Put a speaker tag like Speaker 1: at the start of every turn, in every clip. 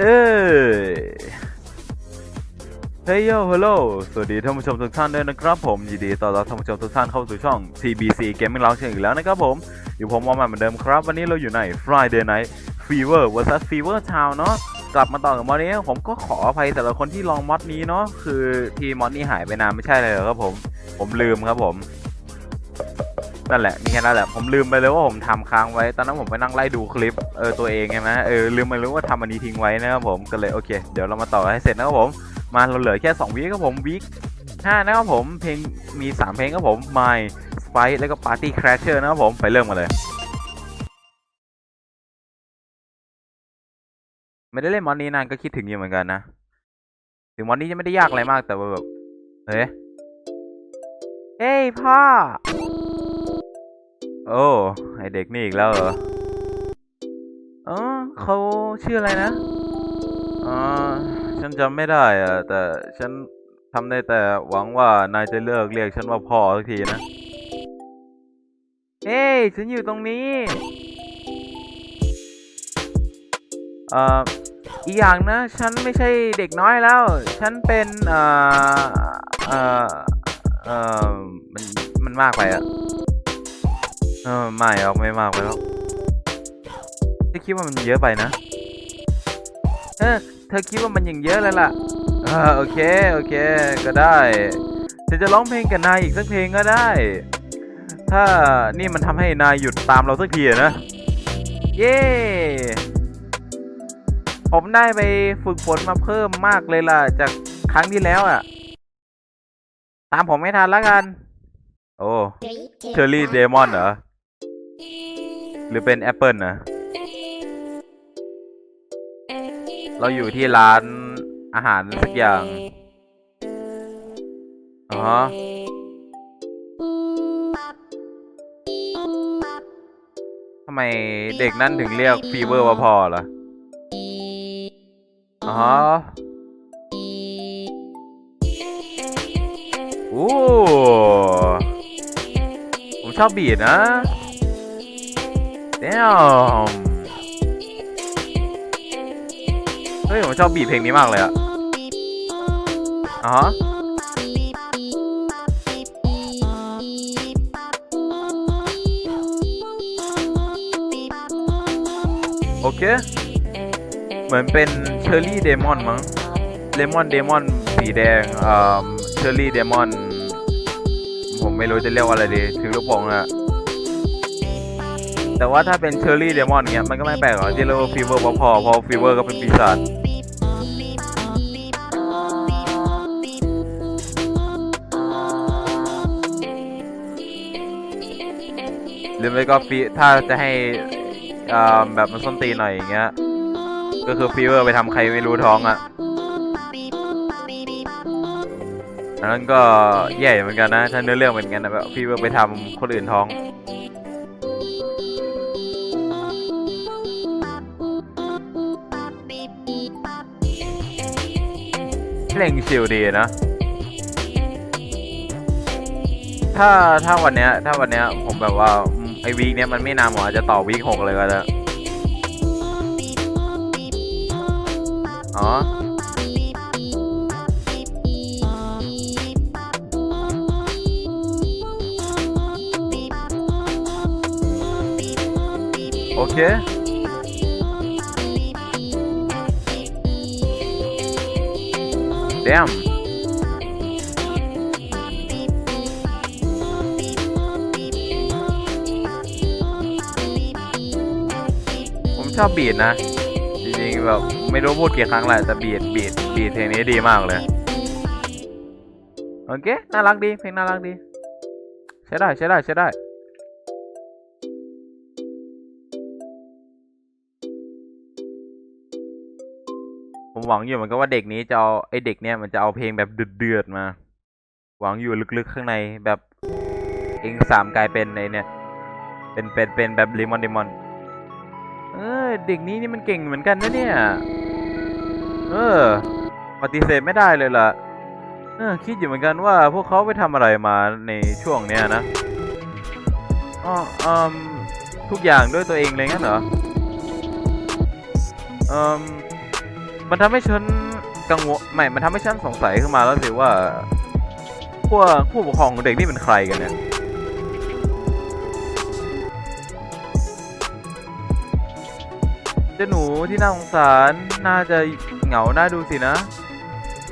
Speaker 1: เอ้ยเฮ้ยโยฮัลโหลสวัสดีท่านผู้ชมทุกท่านด้วยนะครับผม ยินดีต้อนรับท่านผู้ชมทุกท่านเข้าสู่ช่อง TBC Gaming Lounge อีกแล้วนะครับผม อยู่ผมวอมมาเหมือนเดิมครับ วันนี้เราอยู่ใน Friday Night Fever vs Fever Town เนาะกลับมาต่อกับมอดนี้ผมก็ขออภัยแต่ละคนที่ลองมอดนี้เนาะคือที่มอดนี้หายไปนานไม่ใช่เลยเหรอครับผม ผมลืมครับผม นั่นแหละมีแค่นั้นแหละผมลืมไปเลยว่าผมทำค้างไว้ ตอนนั้นผมไปนั่งไล่ดูคลิปเออตัวเองใช่ไหมเออลืมไปเลยว่าทำอันนี้ทิ้งไว้นะครับผมก็เลยโอเค เดี๋ยวเรามาต่อให้เสร็จนะครับผมมาเราเหลือแค่2วีคครับผมวีคห้านะครับผมเพลงมี 3 เพลงครับผม My Spice แล้วก็ Party Crasher นะครับผมไปเริ่มกันเลย ไม่ได้เล่นมอนนี้นานก็คิดถึงอยู่เหมือนกันนะ ถึงมอนนี้จะไม่ได้ยากอะไรมากแต่ว่าแบบเฮ้ยเฮ้ยพ่อ โอ้ไอเด็กนี่อีกแล้วเหรอเออเขาชื่ออะไรนะอ่าฉันจำไม่ได้อะแต่ฉันทำได้แต่หวังว่านายจะเลิกเรียกฉันว่าพ่อสักทีนะเฮ้ยฉันอยู่ตรงนี้เอ่ออีกอย่างนะ ฉันไม่ใช่เด็กน้อยแล้ว ฉันเป็นเอ่อเอ่อเอ่อมันมันมากไปอะ เออไม่หรอกไม่มากไปหรอกเธอคิดว่ามันเยอะไปนะเออเธอคิดว่ามันยังเยอะเลยล่ะเออโอเคโอเค ก็ได้ฉันจะร้องเพลงกับนายอีกสักเพลงก็ได้ ถ้านี่มันทำให้นายหยุดตามเราสักทีอะนะ เย้ผมได้ไปฝึกฝนมาเพิ่มมากเลยล่ะ จากครั้งที่แล้วอะ ตามผมไม่ทันแล้วกัน โอ้เชอร์รี่เดมอนเหรอ หรือเป็นแอปเปิลนะ เราอยู่ที่ร้านอาหารสักอย่าง อ๋อ ทำไมเด็กนั่นถึงเรียกฟีเวอร์ว่าพอล่ะ อ๋อโอ้ผมชอบบีดนะ เดี๋ยวเฮ้ย ผมชอบบีเพลงนี้มากเลยอะอ๋อโอเค เหมือนเป็นเชอร์รี่เดมอนมั้งเลมอนเดมอนสีแดงเอ่อเชอร์รี่เดมอน ผมไม่รู้จะเรียกว่าอะไรดี ถือลูกโป่งอะ แต่ว่าถ้าเป็นเชอร์รี่เดมอนเงี้ยมันก็ไม่แปลกหรอกที่เรียกว่าฟีเวอร์พอพอเพราะฟีเวอร์ก็เป็นปีศาจหรือไม่ก็ฟีถ้าจะให้อ่าแบบมันส้นตีนหน่อยอย่างเงี้ย ก็คือฟีเวอร์ไปทำใครไม่รู้ท้องอะ่ะอันนั้นก็แย่เหมือนกันนะถ้าเนื้อเรื่องเหมือนกันนะแบบฟีเวอร์ไปทำคนอื่นท้อง เพลงชิลดีนะ ถ้าถ้าวันเนี้ย ถ้าวันเนี้ยผมแบบว่าไอวีคเนี้ยมันไม่นานผมอาจจะต่อวีคหกเลยก็ได้อ๋อโอเค damn ผมชอบบีดนะ จริงๆแบบไม่รู้พูดกี่ครั้งแหละแต่บีดบีดบีดเพลงนี้ดีมากเลย โอเค น่ารักดี เพลงน่ารักดี ใช้ได้ใช้ได้ใช้ได้ ผมหวังอยู่เหมือนกันว่าเด็กนี้จะเอาไอเด็กเนี่ยมันจะเอาเพลงแบบเดือดๆมา หวังอยู่ลึกๆข้างในแบบเองสามกลายเป็นในเนี่ย เป็นเป็นเป็นแบบลิมอนลิมอน เออ เด็กนี้นี่มันเก่งเหมือนกันนะเนี่ย เออ ปฏิเสธไม่ได้เลยล่ะ เออ คิดอยู่เหมือนกันว่าพวกเขาไปทำอะไรมาในช่วงเนี้ยนะอ๋ออืมทุกอย่างด้วยตัวเองเลยงั้นเหรออืม มันทำให้ฉันกังวลไม่ มันทำให้ฉันสงสัยขึ้นมาแล้วสิว่าพวกผู้ปกครองของเด็กนี่เป็นใครกันเนี่ยเจ้าหนูที่น่าสงสารน่าจะเหงาหน่าดูสินะ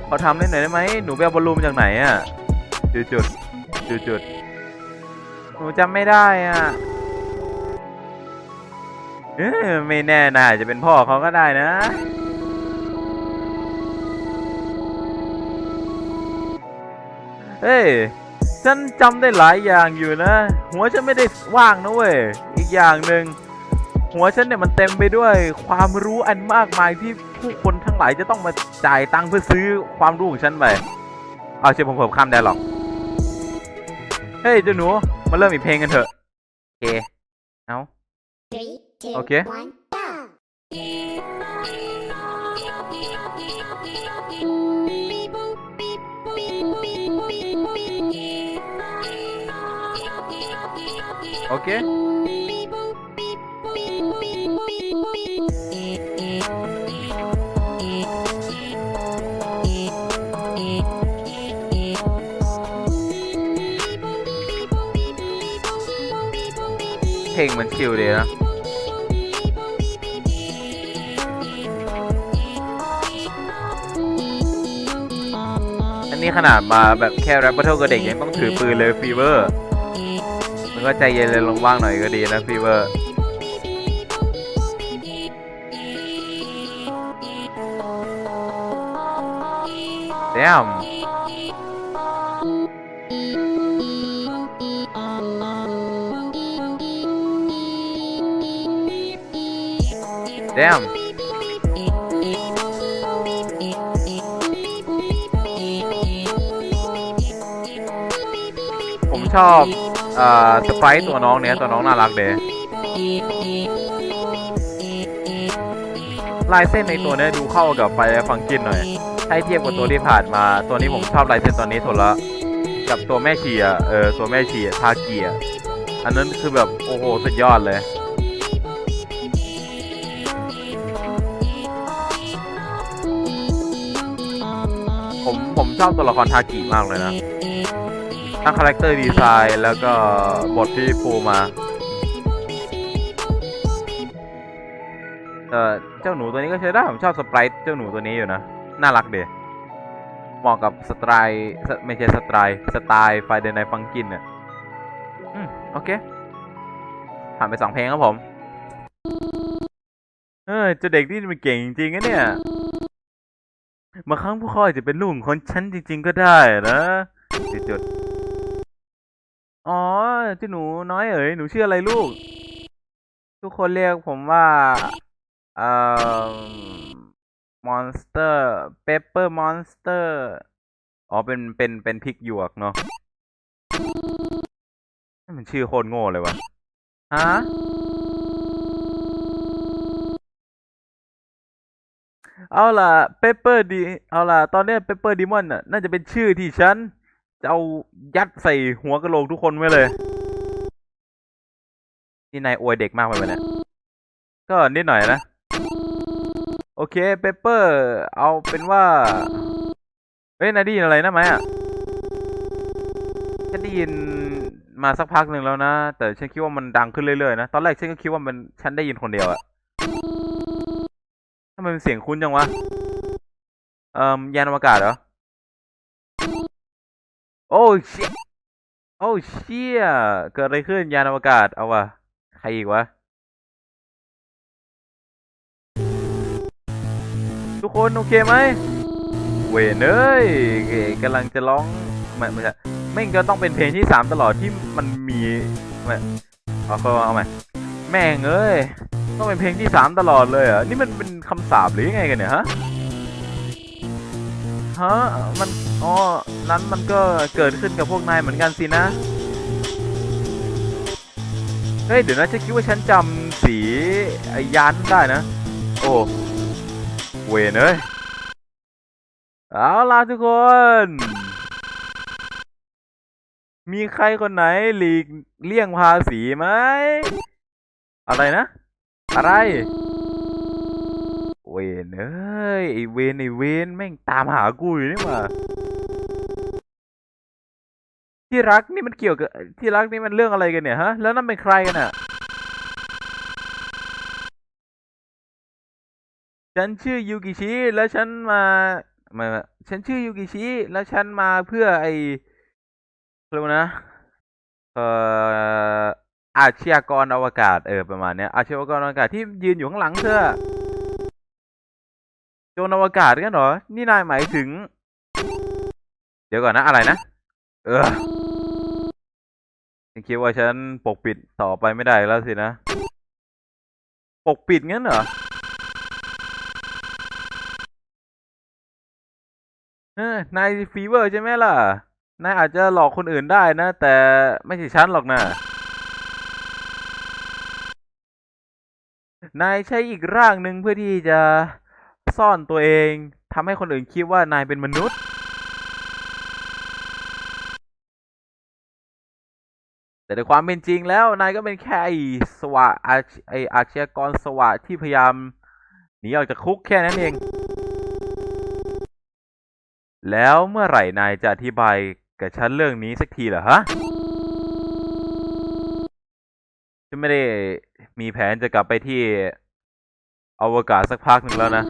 Speaker 1: ขอทำได้หน่อยได้ไหมหนูไปเอาบอลลูนมาจากไหนอะจุดจุดจุดจุดหนูจำไม่ได้อะเอ้อไม่แน่นะอาจะเป็นพ่อเขาก็ได้นะ เฮ้ย ฉันจำได้หลายอย่างอยู่นะ หัวฉันไม่ได้ว่างนะเว้ย อีกอย่างหนึ่งหัวฉันเนี่ยมันเต็มไปด้วยความรู้อันมากมายที่ผู้คนทั้งหลายจะต้องมาจ่ายตังค์เพื่อซื้อความรู้ของฉันไป เอาเชื่อผมเพิ่มข้ามได้หรอก เฮ้ยเจ้าหนู มาเริ่มอีกเพลงกันเถอะ โอเค เอา
Speaker 2: Three, two,
Speaker 1: Okay.
Speaker 2: one,
Speaker 1: โอเคเพลงมันชิลดีนะอันนี้ขนาดมาแบบแค่แรปเปอร์เทิลกับเด็กยังต้องถือปืนเลยฟีเวอร์ มันก็ใจเย็นเลยลงบ้างหน่อยก็ดีนะฟีเวอร์ Damn Damn ผมชอบ อ่อสไปร์ตัวน้องเนี้ยตัวน้องน่ารักเดยลายเส้นในตัวเนี้ยดูเข้ากับไฟฟังกินหน่อย ให้เทียบกับตัวที่ผ่านมา ตัวนี้ผมชอบลายเส้นตัวนี้สุดละกับตัวแม่ชีอะเออตัวแม่ชีอะทาเกียอันนั้นคือแบบโอ้โหสุดยอดเลยผมผมชอบตัวละครทากิมากเลยนะ ทั้งคาแรคเตอร์ดีไซน์แล้วก็บทที่ปูมาเออเจ้าหนูตัวนี้ก็ใช้ได้ผมชอบสไปร์เจ้าหนูตัวนี้อยู่นะ น่ารักเดีเหมาะกับสไตล์ไม่ใช่สไตล์สไตล์ไฟเดนไนฟังกินเนี่ยอืมโอเคผ่านไปสองเพลงครับผม เออเจะเด็กนี่มันเก่งจริงๆนะเนี่ยบางครั้งพวกเขาอาจจะเป็นลูกของคนฉันจริง ๆ ก็ได้นะจุดๆ อ๋อเจ้าหนูน้อยเอ๋ยหนูชื่ออะไรลูก ทุกคนเรียกผมว่าเอ่อมอนสเตอร์เปเปอร์มอนสเตอร์อ๋อเป็นเป็นเป็นพริกหยวกเนาะมันชื่อโคตรโง่เลยวะฮะเอาล่ะเปเปอร์ดีเอาล่ะ ตอนนี้เปเปอร์ดีมอนน่ะน่าจะเป็นชื่อที่ฉัน จะเอายัดใส่หัวกะโหลกทุกคนไว้เลย นี่นายอวยเด็กมากไปไหมเนี่ย ก็นิดหน่อยนะ โอเคเปเปอร์ เอาเป็นว่า เฮ้ยนายได้ยินอะไรนะไหมอะฉันได้ยินมาสักพักหนึ่งแล้วนะ แต่ฉันคิดว่ามันดังขึ้นเรื่อยๆนะ ตอนแรกฉันก็คิดว่ามันฉันได้ยินคนเดียวอะทำไมมันเสียงคุ้นจังวะ เอ่มยานอวกาศเหรอ โอ้เชี่ยโอ้เชี่ยเกิดอะไรขึ้นยานอวกาศเอาวะใครอีกวะ ทุกคนโอเคไหมเวยเนยเก๋กำลังจะร้องไม่ไม่ใช่ไม่งก็ต้องเป็นเพลงที่สามตลอดที่มันมีไม่เอาเข้าเอาใหม่แม่งเอ้ยต้องเป็นเพลงที่สามตลอดเลยอะนี่มันเป็นคำสาปหรือยังไงกันเนี่ยฮะ ฮะ มันอ๋อนั้นมันก็เกิดขึ้นกับพวกนายเหมือนกันสินะ เฮ้ย เดี๋ยวนะฉันคิดว่าฉันจำสีไอ้ยันได้นะ โอ้เวยเนยเอาล่ะทุกคน มีใครคนไหนหลีกเลี่ยงภาษีไหม อะไรนะ อะไร เวนเอ้ยไอเวนไอเวนแม่งตามหากูอยู่นี่หว่าที่รักนี่มันเกี่ยวกับที่รักนี่มันเรื่องอะไรกันเนี่ยฮะ แล้วนั่นเป็นใครกันอะฉันชื่อยูกิชิแล้วฉันมาไมาฉันชื่อยูกิชิแล้วฉันมาเพื่อไอเรียกว่านะเอ่ออาชญากรอวกาศเออประมาณเนี้ยอาชญากรอวกาศที่ยืนอยู่ข้างหลังเธอ จรอวกาศกันเหรอ นี่นายหมายถึง เดี๋ยวก่อนนะอะไรนะ เออฉันคิดว่าฉันปกปิดต่อไปไม่ได้แล้วสินะ ปกปิดงั้นเหรอเออนายฟีเวอร์ใช่ไหมล่ะ นายอาจจะหลอกคนอื่นได้นะ แต่ไม่ใช่ฉันหรอกนะนายใช้อีกร่างหนึ่งเพื่อที่จะ ซ่อนตัวเองทำให้คนอื่นคิดว่านายเป็นมนุษย์ แต่ในความเป็นจริงแล้ว นายก็เป็นแค่ไอ้สวะไออาชญากรสวะที่พยายามหนีออกจากคุกแค่นั้นเอง แล้วเมื่อไหร่นายจะอธิบายกับฉันเรื่องนี้สักทีเหรอฮะฉันไม่ได้มีแผนจะกลับไปที่อวกาศสักพักหนึ่งแล้วนะ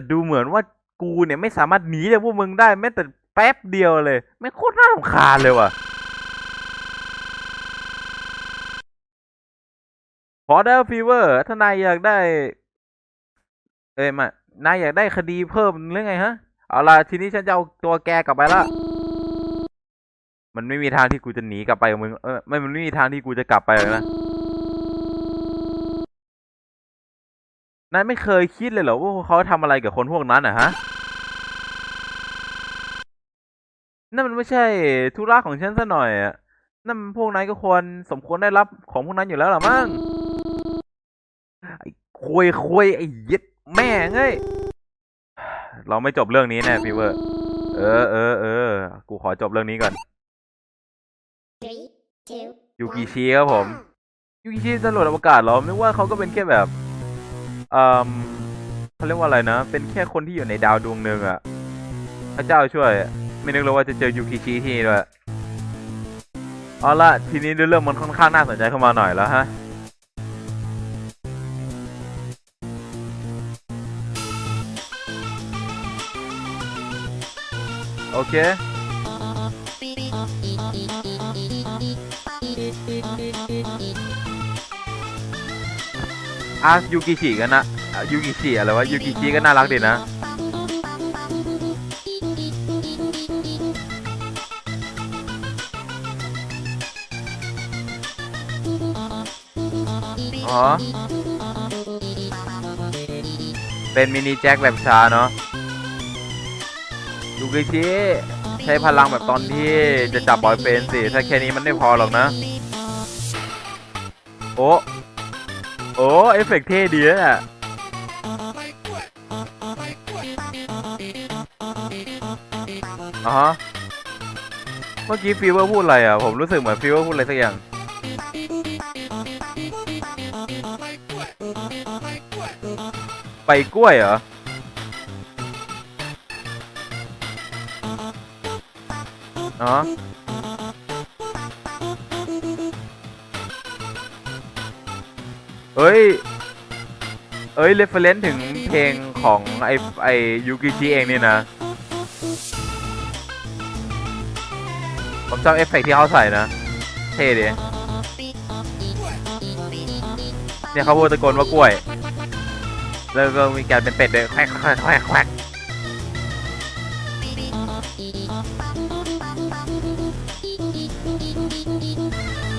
Speaker 1: แต่ดูเหมือนว่ากูเนี่ยไม่สามารถหนีจากพวกมึงได้แม้แต่แป๊บเดียวเลย ไม่โคตรน่ารำคาญเลยว่ะพอได้ฟีเวอร์ถ้านายอยากได้ เอ้ยมานายอยากได้คดีเพิ่มหรือไงฮะ เอาล่ะทีนี้ฉันจะเอาตัวแกกลับไปละมันไม่มีทางที่กูจะหนีกลับไปกับมึงเออไม่มันไม่มีทางที่กูจะกลับไปเลยนะ นายไม่เคยคิดเลยเหรอว่าพวกเขาทำอะไรกับคนพวกนั้นอะฮะ นั่นมันไม่ใช่ธุระของฉันซะหน่อยอะนั่นมันพวกนายก็ควรสมควรได้รับของพวกนั้นอยู่แล้วหรอมั้งไอ้คุยคุยไอ้เย็ดแม่งเอ้ยเราไม่จบเรื่องนี้แน่พี่เวอร์ เออเออเออ กูขอจบเรื่องนี้ก่อน
Speaker 2: Three, two,
Speaker 1: ยูกิชิครับผม ยูกิชิตำรวจอวกาศเหรอนึกว่าเขาก็เป็นแค่แบบ เอ่อเขาเรียกว่าอะไรนะ เป็นแค่คนที่อยู่ในดาวดวงหนึ่งอะพระเจ้าช่วย ไม่นึกเลยว่าจะเจอยูกิชิที่นี่ด้วยเอาละทีนี้เรื่องมันค่อนข้างน่าสนใจเข้ามาหน่อยแล้วฮะโอเค อะยูกิชิกันนะยูกิชิอะไรวะยูกิชิก็น่ารักดีนะอ๋อเป็นมินิแจ็คแบบชาเนาะยูกิชิใช้พลังแบบตอนที่จะจับบอยเฟนสิ ถ้าแค่นี้มันไม่พอหรอกนะ โอ้ อ้เอฟเฟกต์เท่ดีอะอ๋อเมื่อกี้ฟีเวอร์พูดอะไรอะ ผมรู้สึกเหมือนฟีเวอร์พูดอะไรสักอย่าง ไปกล้วยเหรออ๋อ เอ้ย เอ้ยเรฟเฟรนซ์ถึงเพลงของไอไอยูกิชิเองนี่นะ ผมชอบเอฟเฟกต์ที่เขาใส่นะ เท่ดีเนี่ยเขาพูดตะโกนว่ากล้วย แล้วก็มีการเป็นเป็ดด้วยแควกแควกแควกแควก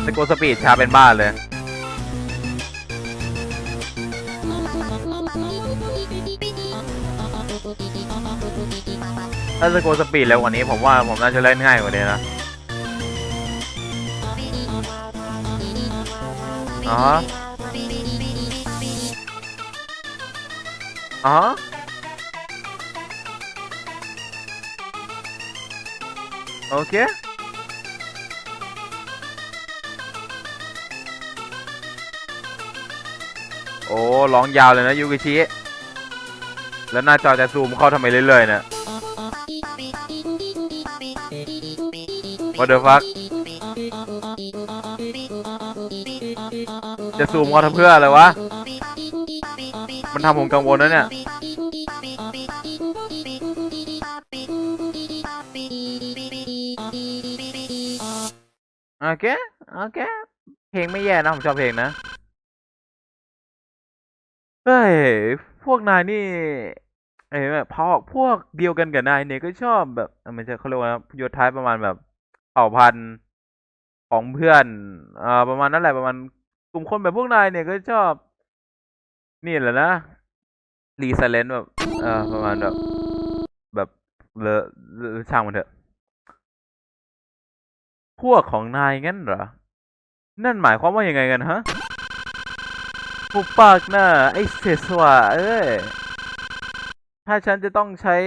Speaker 1: ตะโกนสปีดชาเป็นบ้าเลย ถ้าสโกสปีดเร็วกว่านี้ผมว่าผมน่าจะเล่นง่ายกว่านี้นะอ๋ออ๋อโอเคอโอ้ร้องยาวเลยนะยูกิชิ แล้วหน้าจอจะซูมเข้าทำไมเรื่อยๆเนี่ย What the fuck จะซูมเขาทำเพื่ออะไรวะ มันทำผมกังวลนะเนี่ย โอเค โอเค เพลงไม่แย่นะ ผมชอบเพลงนะ เฮ้ย พวกนายนี่ เอ้ยแบบพอพวกเดียวกันกับนายเนี่ยก็ชอบแบบอ่อมันจะเขาเรียกว่าโยท้ายประมาณแบบ เผ่าพันธุ์ของเพื่อนอ่าประมาณนั้นแหละประมาณกลุ่มคนแบบพวกนายเนี่ยก็ชอบ นี่แหละนะรีไซเลนแบบเออประมาณแบบแบบเลอะเลอะช่างมันเถอะ พวกของนายงั้นเหรอ นั่นหมายความว่ายังไงกันฮะปุบปากหน้าไอ้เสสวะเอ้ย ถ้าฉันจะต้องใช้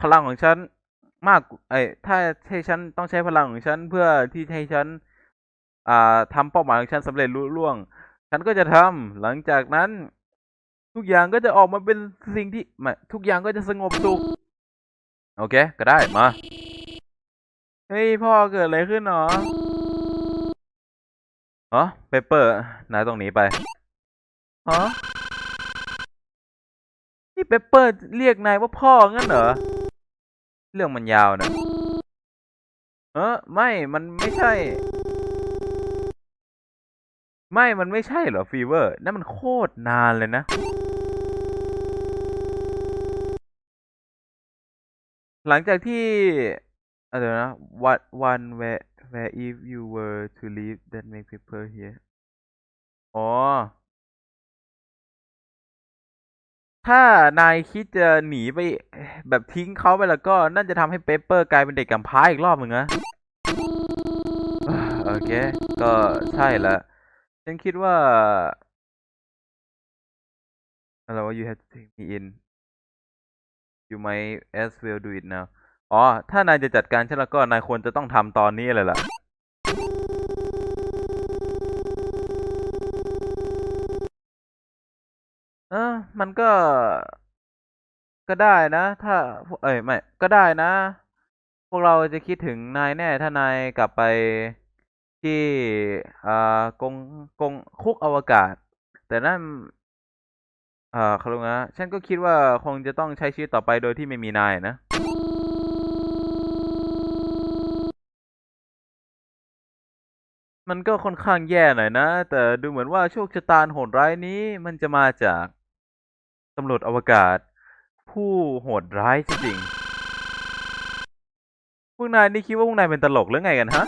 Speaker 1: พลังของฉัน มากไอ้ยถ้าให้ฉันต้องใช้พลังของฉันเพื่อที่ให้ฉัน อ่าทำเป้าหมายของฉันสำเร็จลุล่วง ฉันก็จะทำหลังจากนั้น ทุกอย่างก็จะออกมาเป็นสิ่งที่ไม่ทุกอย่างก็จะสงบสุขโอเค ก็ได้มาเฮ้ยพ่อเกิดอะไรขึ้นหรออ๋อเปเปอร์นายต้องหนีไปฮะนี่เปเปอร์เรียกนายว่าพ่องั้นเหรอ เรื่องมันยาวนะ เออไม่ มันไม่ใช่ ไม่ มันไม่ใช่เหรอฟีเวอร์ นั่นมันโคตรนานเลยนะ หลังจากที่อะไรนะ what one where where if you were to leave that make people here อ๋อ ถ้านายคิดจะหนีไปแบบทิ้งเขาไปแล้วก็นั่นจะทำให้เปเปอร์กลายเป็นเด็กกำพร้าอีกรอบหนึ่งนะโอเค ก็ใช่ละฉันคิดว่าอะไรว่า you have to take me in you might as well do it now อ๋อ ถ้านายจะจัดการฉันแล้วก็นายควรจะต้องทำตอนนี้เลยล่ะ เออ มันก็ ก็ได้นะ ถ้า เอ้ย ไม่ ก็ได้นะ พวกเราจะคิดถึงนายแน่ ถ้านายกลับไปที่อ่ากงกงคุกอวกาศ แต่นั่นอ่าเขารียกว่านะฉันก็คิดว่าคงจะต้องใช้ชีวิตต่อไปโดยที่ไม่มีนายนะ มันก็ค่อนข้างแย่หน่อยนะ แต่ดูเหมือนว่าโชคชะตาโหดร้ายนี้มันจะมาจาก ตำรวจอวกาศ ผู้โหดร้ายจริงๆพวกนายนี่คิดว่าพวกนายเป็นตลกหรือไงกันฮะ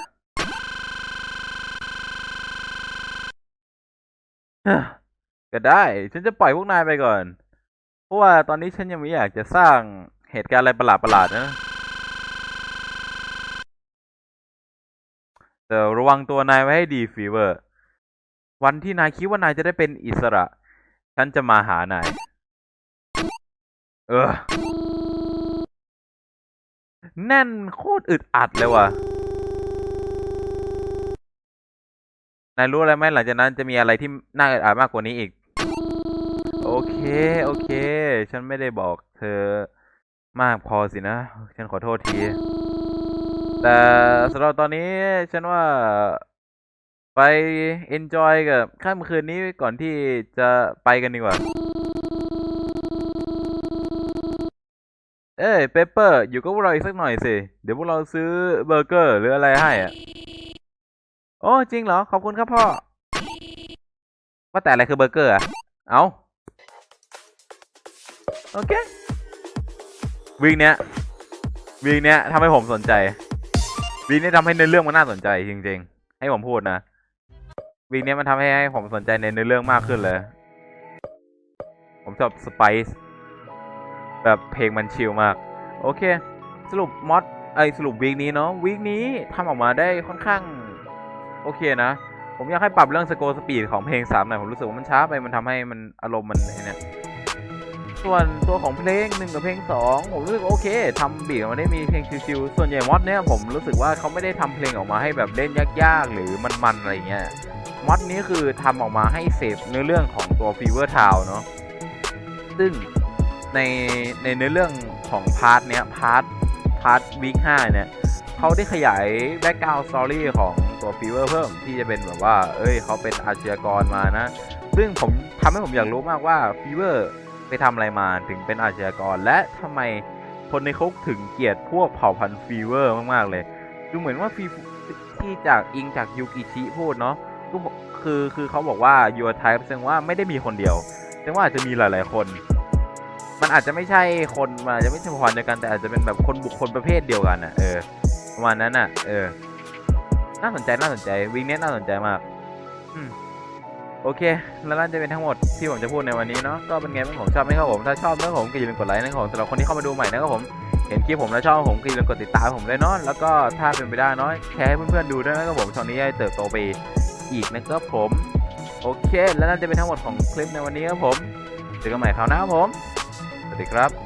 Speaker 1: ก็ได้ ฉันจะปล่อยพวกนายไปก่อน เพราะว่าตอนนี้ฉันยังไม่อยากจะสร้างเหตุการณ์อะไรประหลาดๆนะแต่ระวังตัวนายไว้ให้ดีฟีเวอร์ วันที่นายคิดว่านายจะได้เป็นอิสระ ฉันจะมาหานาย เออแน่นโคตรอึดอัดเลยว่ะ นายรู้อะไรไหมหลังจากนั้นจะมีอะไรที่น่าอึดอัดมากกว่านี้อีก โอเค โอเค ฉันไม่ได้บอกเธอมากพอสินะ ฉันขอโทษที แต่สำหรับตอนนี้ฉันว่าไป enjoy กับค่ำคืนนี้ก่อนที่จะไปกันดีกว่า เอ้ยเปเปอร์ อยู่กับพวกเราอีกสักหน่อยสิ เดี๋ยวพวกเราซื้อเบอร์เกอร์หรืออะไรให้อะ โอ้จริงเหรอ ขอบคุณครับพ่อ ว่าแต่อะไรคือเบอร์เกอร์อะ เอาโอเควีคเนี้ยวีคเนี้ยทำให้ผมสนใจวีคนี้ทำให้ในเรื่องมันน่าสนใจจริง ๆ ให้ผมพูดนะวีคนี้มันทำให้ให้ผมสนใจในเนื้อเรื่องมากขึ้นเลย ผมชอบสไปซ์ แบบเพลงมันชิลมาก โอเค สรุปมอดไอสรุปวีคนี้เนาะวีคนี้ทำออกมาได้ค่อนข้าง โอเคนะ ผมอยากให้ปรับเรื่องสโกสปีดของเพลงสามหน่อย ผมรู้สึกว่ามันช้าไปมันทำให้มันอารมณ์มันไอ้เนี่ยส่วนตัวของเพลงหนึ่งกับเพลงสองผมรู้สึกโอเคทำบีทออกมาได้มีเพลงชิวๆส่วนใหญ่มอดเนี่ยผมรู้สึกว่าเขาไม่ได้ทำเพลงออกมาให้แบบเล่นยากๆ หรือมันๆอะไรเงี้ยมอดนี้คือทำออกมาให้เสพเนื้อเรื่องของตัว Fever Town เนาะซึ่ง ในในเนื้อเรื่องของพาร์ทเนี้ยพาร์ทพาร์ทวีคห้าเนี่ยเขาได้ขยายแบ็กกราวด์สตอรี่ของตัว Fever เพิ่มที่จะเป็นแบบว่า เอ้ยเขาเป็นอาชญากรมานะ ซึ่งผมทำให้ผมอยากรู้มากว่า Fever ไปทำอะไรมาถึงเป็นอาชญากร และทำไมคนในคุกถึงเกลียดพวกเผ่าพันธุ์ฟีเวอร์มากๆเลยดูเหมือนว่าฟีที่จากอิงจากยูกิชิพูดเนาะก็คือคือเขาบอกว่า your type แสดงว่าไม่ได้มีคนเดียวแสดงว่าอาจจะมีหลาย ๆ คน มันอาจจะไม่ใช่คนมันอาจจะไม่ใช่พรเดียวกันแต่อาจจะเป็นแบบคนบุคคลประเภทเดียวกันอะเออประมาณนั้นอะ เออ น่าสนใจน่าสนใจวิงเนี้ยน่าสนใจมากอืมโอเค แล้วนั่นจะเป็นทั้งหมดที่ผมจะพูดในวันนี้เนาะ ก็เป็นไงบ้างผมชอบไหมครับผม ถ้าชอบนะครับผมก็อย่าลืมกดไลค์นะครับผมสำหรับคนที่เข้ามาดูใหม่นะครับผม เห็นคลิปผมแล้วชอบผมก็อย่าลืมกดติดตามผมด้วยเนาะ แล้วก็ถ้าเป็นไปได้เนาะ แชร์ให้เพื่อนๆดูด้วยนะครับผมช่องนี้จะเติบโตไปอีกนะครับผม โอเค แล้วนั่นจะเป็นทั้งหมดของคลิปในวันนี้ครับผม เจอกันใหม่คราวหน้าครับผม สวัสดีครับ